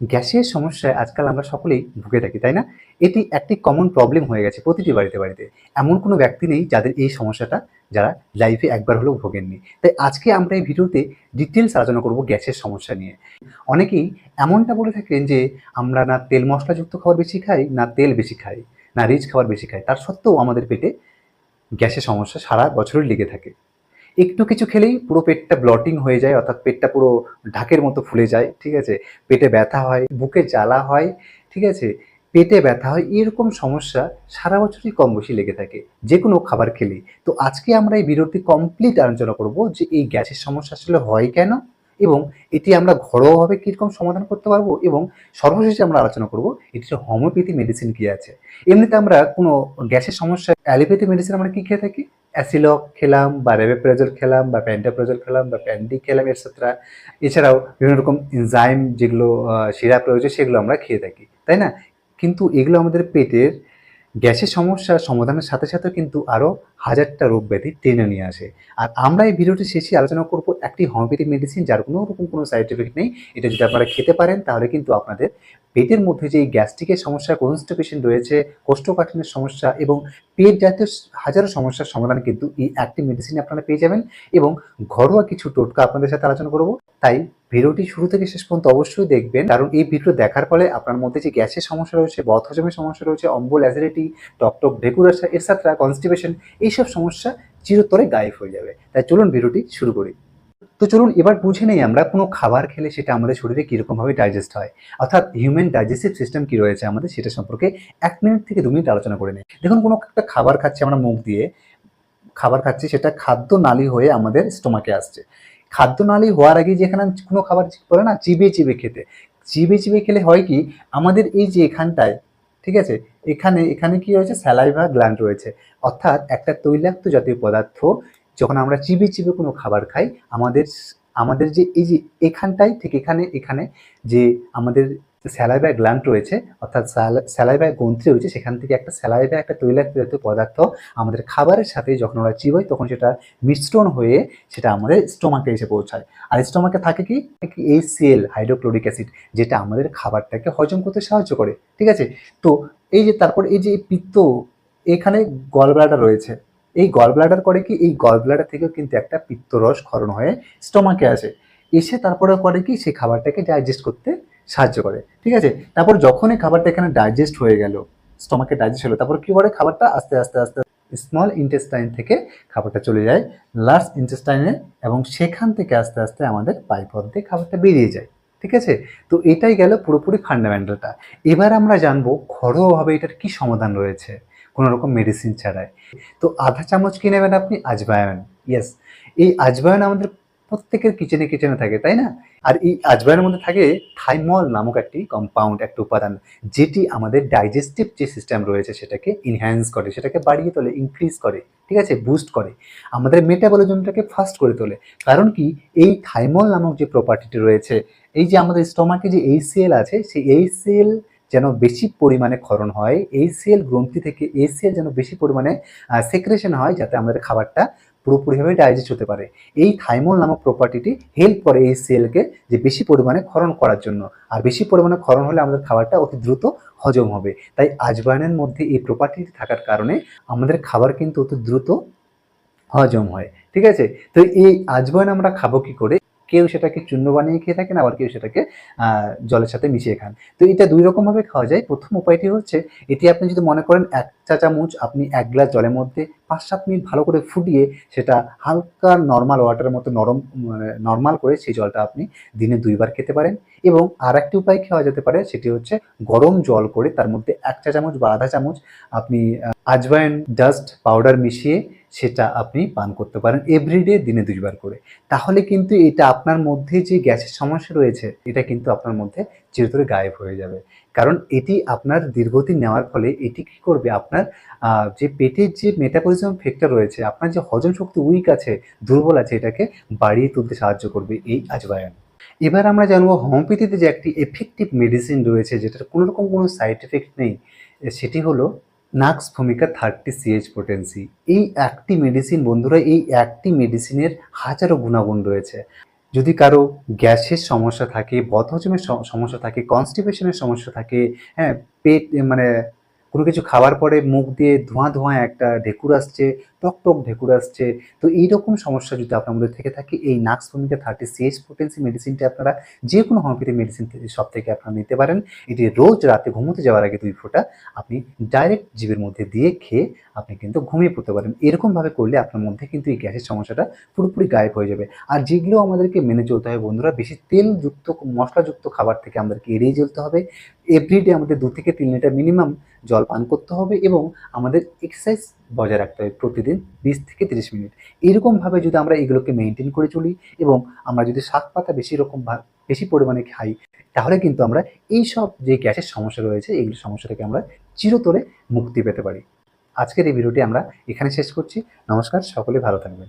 গ্যাসের সমস্যায় আজকাল আমরা সকলেই ভুগে থাকি, তাই না? এটি একটি কমন প্রবলেম হয়ে গেছে প্রতিটি বাড়িতে বাড়িতে। এমন কোনো ব্যক্তি নেই যাদের এই সমস্যাটা যারা লাইফে একবার হলেও ভোগেননি। তাই আজকে আমরা এই ভিডিওতে ডিটেলস আলোচনা করব গ্যাসের সমস্যা নিয়ে। অনেকেই এমনটা বলে থাকেন যে, আমরা না তেল মশলাযুক্ত খাবার বেশি খাই, না তেল বেশি খাই, না রিচ খাবার বেশি খাই। তার সত্ত্বেও আমাদের পেটে গ্যাসের সমস্যা সারা বছরই লেগে থাকে। একটু কিছু খেলেই পুরো পেটটা ব্লটিং হয়ে যায়, অর্থাৎ পেটটা পুরো ঢাকের মতো ফুলে যায়, ঠিক আছে? পেটে ব্যথা হয়, বুকে জ্বালা হয়, ঠিক আছে? পেটে ব্যথা হয়, এরকম সমস্যা সারা বছরই কম বেশি লেগে থাকে যে কোনো খাবার খেলে তো আজকে আমরা এই ভিডিওটি কমপ্লিট আলোচনা করব যে এই গ্যাসের সমস্যা আসলে হয় কেন? এবং এটি আমরা ঘরোয়াভাবে কীরকম সমাধান করতে পারব এবং সর্বশেষে আমরা আলোচনা করব এটির হোমিওপ্যাথি মেডিসিন কী আছে। এমনিতে আমরা কোনো গ্যাসের সমস্যা অ্যালোপ্যাথি মেডিসিন আমরা কী খেয়ে থাকি? অ্যাসিলক খেলাম বা রেবেপ্রেজল খেলাম বা প্যান্টাপ্রেজল খেলাম বা প্যান্ডি খেলাম এটসেট্রা এছাড়াও বিভিন্ন রকম এনজাইম যেগুলো সিরাপ রয়েছে সেগুলো আমরা খেয়ে থাকি, তাই না? কিন্তু এগুলো আমাদের পেটের গ্যাসের সমস্যার সমাধানের সাথে সাথে কিন্তু আরও হাজারটা রোগ ব্যাধি টেনে নিয়ে আসে। আর আমরা এই ভিডিওটি শেষে আলোচনা করব একটি হোমিওপ্যাথি মেডিসিন যার কোনো রকম কোনো সাইড এফেক্ট নেই। এটা যদি আপনারা খেতে পারেন, তাহলে কিন্তু আপনাদের পেটের মধ্যে যে গ্যাস্ট্রিকের সমস্যা কনস্টিপেশন রয়েছে, কোষ্ঠকাঠিন্যের সমস্যা এবং পেট জাতীয় হাজারো সমস্যার সমাধান কিন্তু এই একটি মেডিসিন আপনারা পেয়ে যাবেন এবং ঘরোয়া কিছু টোটকা আপনাদের সাথে আলোচনা করব। তাই ভিডিওটি শুরু থেকে শেষ পর্যন্ত অবশ্যই দেখবেন, কারণ এই ভিডিও দেখার ফলে আপনার মধ্যে যে গ্যাসের সমস্যা রয়েছে বথ হজমের সমস্যা রয়েছে, অম্বল অ্যাসিডিটি টকটক ঢেকুরাসা এটসেট্রা, কনস্টিপেশন, এইসব সমস্যা চিরতরে গায়েব হয়ে যাবে। তাই চলুন ভিডিওটি শুরু করি। তো চলুন, এবার বুঝে নেই আমরা কোনো খাবার খেলে সেটা আমাদের শরীরে কীরকমভাবে ডাইজেস্ট হয়। অর্থাৎ হিউম্যান ডাইজেস্টিভ সিস্টেম কী রয়েছে আমাদের সেটা সম্পর্কে এক মিনিট থেকে দু মিনিট আলোচনা করে নেই। দেখুন, কোনো একটা খাবার খাচ্ছি আমরা মুখ দিয়ে, খাবার খাচ্ছি সেটা খাদ্য নালী হয়ে আমাদের স্টোমাকে আসছে। খাদ্য নালী হওয়ার আগে যেখানে কোনো খাবার বলে না, চিবিয়ে চিবিয়ে খেতে। চিবিয়ে চিবিয়ে খেলে হয় কি, আমাদের এই যে এখানটায়, ঠিক আছে, এখানে এখানে কি রয়েছে স্যালাইভা গ্ল্যান্ড রয়েছে। অর্থাৎ একটা তৈলাক্ত জাতীয় পদার্থ, যখন আমরা চিবিয়ে চিবিয়ে কোনো খাবার খাই, আমাদের আমাদের যে এই যে এখানটায়, ঠিক এখানে এখানে যে আমাদের স্যালাইভা গ্ল্যান্ড রয়েছে, অর্থাৎ স্যালাইভা গ্রন্থি রয়েছে, সেখান থেকে একটা স্যালাইভা একটা তৈলাক্ত জাতীয় পদার্থ আমাদের খাবারের সাথে যখন আমরা চিবোই, তখন সেটা মিশ্রণ হয়ে সেটা আমাদের স্টোমাকে এসে পৌঁছায়। আর স্টোমাকে থাকে কি? এই সিএল হাইড্রোক্লোরিক অ্যাসিড যেটা আমাদের খাবারটাকে হজম করতে সাহায্য করে। ঠিক আছে? তো এই যে তারপর এই যে পিত্ত, এখানে গল ব্লাডার রয়েছে। এই গল ব্লাডার করে কি? এই গল ব্লাডার থেকেও কিন্তু একটা পিত্তরস ক্ষরণ হয়ে স্টোমাকে আসে। এসে তারপরে করে কি? সেই খাবারটাকে ডাইজেস্ট করতে সাহায্য করে, ঠিক আছে? তারপর যখনই খাবারটা এখানে ডাইজেস্ট হয়ে গেল স্টোমাকে ডাইজেস্ট হলো, তারপর কি করে? খাবারটা আস্তে আস্তে আস্তে স্মল ইন্টেস্টাইন থেকে খাবারটা চলে যায় লার্জ ইন্টেস্টাইনে এবং সেখান থেকে আস্তে আস্তে আমাদের পাইপথ দিয়ে খাবারটা বেরিয়ে যায়, ঠিক আছে? তো এটাই গেল পুরোপুরি ফান্ডামেন্টালটা এবার আমরা জানব ঘরোয়াভাবে এটার কি সমাধান রয়েছে, কোনো রকম মেডিসিন ছাড়াই। তো আধা চামচ কি নেবেন আপনি? আজবায়ন ইয়েস এই আজবায়ন আমাদের প্রত্যেকের কিচেনে কিচেনে থাকে, তাই না? আর এই আজবায়নের মধ্যে থাকে থাইমল নামক একটি কম্পাউন্ড একটা উপাদান, যেটি আমাদের ডাইজেস্টিভ যে সিস্টেম রয়েছে সেটাকে ইনহ্যান্স করে, সেটাকে বাড়িয়ে তোলে ইনক্রিজ করে, ঠিক আছে? বুস্ট করে। আমাদের মেটাবলিজমটাকে ফাস্ট করে তোলে। কারণ কি? এই থাইমল নামক যে প্রপার্টিটি রয়েছে, এই যে আমাদের স্টোমাকে যে এইচসিএল আছে, সেই এইচসিএল যেন বেশি পরিমাণে ক্ষরণ হয় এইচসিএল গ্রন্থি থেকে এইচসিএল যেন বেশি পরিমাণে সেক্রেশন হয়, যাতে আমাদের খাবারটা পুরোপুরিভাবে ডাইজেস্ট হতে পারে। এই থাইমল নামক প্রপার্টিটি হেল্প করে এই সেলকে যে বেশি পরিমাণে ক্ষরণ করার জন্য। আর বেশি পরিমাণে ক্ষরণ হলে আমাদের খাবারটা অতি দ্রুত হজম হবে। তাই আজবায়নের মধ্যে এই প্রপার্টিটি থাকার কারণে আমাদের খাবার কিন্তু অতি দ্রুত হজম হয়। ঠিক আছে? তো এই আজবায়ন আমরা খাব কী করে? কেউ সেটাকে চূর্ণ বানিয়ে খেয়ে থাকেন, আবার কেউ সেটাকে জলের সাথে মিশিয়ে খান। তো এটা দুই রকমভাবে খাওয়া যায়। প্রথম উপায়টি হচ্ছে, এটি আপনি যদি মনে করেন এক চা চামচ আপনি এক গ্লাস জলের মধ্যে পাঁচ সাত মিনিট ভালো করে ফুটিয়ে সেটা হালকা নর্মাল ওয়াটারের মতো নরম মানে নর্মাল করে সেই জলটা আপনি দিনে দুইবার খেতে পারেন। এবং আর একটি উপায় খাওয়া যেতে পারে, সেটি হচ্ছে গরম জল করে তার মধ্যে এক চা চামচ বা আধা চামচ আপনি আজওয়াইন ডাস্ট পাউডার মিশিয়ে সেটা আপনি পান করতে পারেন এভরিডে দিনে দুইবার করে। তাহলে কিন্তু এটা আপনার মধ্যে যে গ্যাসের সমস্যা রয়েছে, এটা কিন্তু আপনার মধ্যে চিরতরে গায়েব হয়ে যাবে। কারণ এটি আপনার দীর্ঘদিন নেওয়ার ফলে এটি কী করবে? আপনার যে পেটের যে মেটাবলিজম ফ্যাক্টর রয়েছে, আপনার যে হজম শক্তি উইক আছে, দুর্বল আছে, এটাকে বাড়িয়ে তুলতে সাহায্য করবে এই আজবায়ন। এবার আমরা জানব হোমিওপ্যাথিতে যে একটি এফেক্টিভ মেডিসিন রয়েছে, যেটার কোনো রকম কোনো সাইড এফেক্ট নেই, সেটি হলো নাক্স ভূমিকা থার্টি সিএইচ পোটেন্সি এই একটি মেডিসিন বন্ধুরা, এই একটি মেডিসিনের হাজারো গুণাগুণ রয়েছে। যদি কারও গ্যাসের সমস্যা থাকে, বদহজমের সমস্যা থাকে কনস্টিপেশনের সমস্যা থাকে হ্যাঁ পেট মানে কোনো কিছু খাওয়ার পরে মুখ দিয়ে ধোঁয়া ধোঁয়া একটা ঢেকুর আসছে, টক টক ঢেকুর আসছে, তো এইরকম সমস্যা যদি আপনার মধ্যে থেকে থাকে, এই নাক্স ভূমিকা থার্টি সিএস পোটেন্সি মেডিসিনটা আপনারা যে কোনো হোমিওপ্যাথি মেডিসিন সব থেকে আপনারা নিতে পারেন। এটি রোজ রাতে ঘুমোতে যাওয়ার আগে দুই ফোঁটা আপনি ডাইরেক্ট জীবের মধ্যে দিয়ে খেয়ে আপনি কিন্তু ঘুমিয়ে পড়তে পারেন। এরকমভাবে করলে আপনার মধ্যে কিন্তু এই গ্যাসের সমস্যাটা পুরোপুরি গায়েব হয়ে যাবে। আর যেগুলো আমাদেরকে মেনে চলতে হবে বন্ধুরা, বেশি তেলযুক্ত, মশলাযুক্ত খাবার থেকে আমাদেরকে এড়িয়ে চলতে হবে। এভরিডে আমাদের দু থেকে তিন লিটার মিনিমাম জল পান করতে হবে এবং আমাদের এক্সারসাইজ বজায় রাখতে হবে প্রতিদিন বিশ থেকে তিরিশ মিনিট। এরকমভাবে যদি আমরা এগুলোকে মেনটেন করে চলি এবং আমরা যদি শাক পাতা বেশি রকম বেশি পরিমাণে খাই, তাহলে কিন্তু আমরা এই সব যে গ্যাসের সমস্যা রয়েছে এইগুলো সমস্যা থেকে আমরা চিরতরে মুক্তি পেতে পারি। আজকের এই ভিডিওটি আমরা এখানে শেষ করছি। নমস্কার, সকলে ভালো থাকবেন।